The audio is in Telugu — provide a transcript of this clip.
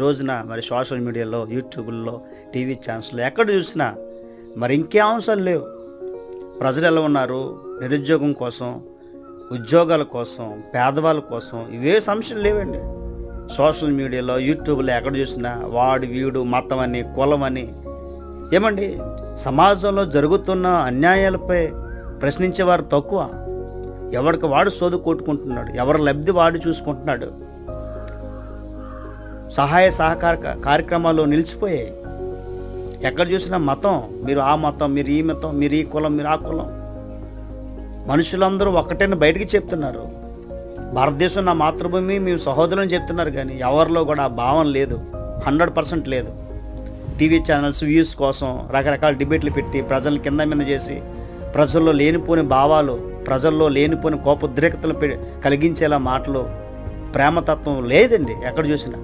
రోజున మరి సోషల్ మీడియాలో యూట్యూబ్లో టీవీ ఛానల్స్లో ఎక్కడ చూసినా మరి ఇంకే అంశాలు లేవు. ప్రజలు ఎలా ఉన్నారు? నిరుద్యోగం కోసం ఉద్యోగాల కోసం పేదవాళ్ళ కోసం ఇవే సమస్యలు లేవండి. సోషల్ మీడియాలో యూట్యూబ్లో ఎక్కడ చూసినా వాడు వీడు మతం అని కులం అని ఏమండి? సమాజంలో జరుగుతున్న అన్యాయాలపై ప్రశ్నించేవారు తక్కువ. ఎవరికి వాడు సోదు కొట్టుకుంటున్నాడు? ఎవరి లబ్ధి వాడు చూసుకుంటున్నాడు? సహాయ సహకార కార్యక్రమాల్లో కార్యక్రమాలు నిలిచిపోయాయి. ఎక్కడ చూసినా మతం మీరు ఆ మతం మీరు ఈ మతం మీరు ఈ కులం మీరు ఆ కులం. మనుషులందరూ ఒక్కటేని బయటికి చెప్తున్నారు. భారతదేశం నా మాతృభూమి మేము సహోదరుని చెప్తున్నారు కానీ ఎవరిలో కూడా ఆ భావం లేదు. హండ్రెడ్ పర్సెంట్ లేదు. టీవీ ఛానల్స్ వ్యూస్ కోసం రకరకాల డిబేట్లు పెట్టి ప్రజలను కింద మీద చేసి ప్రజల్లో లేనిపోని భావాలు ప్రజల్లో లేనిపోని కోపోద్రేకతలు పె- కలిగించేలా మాటలు ప్రేమతత్వం లేదండి ఎక్కడ చూసినా.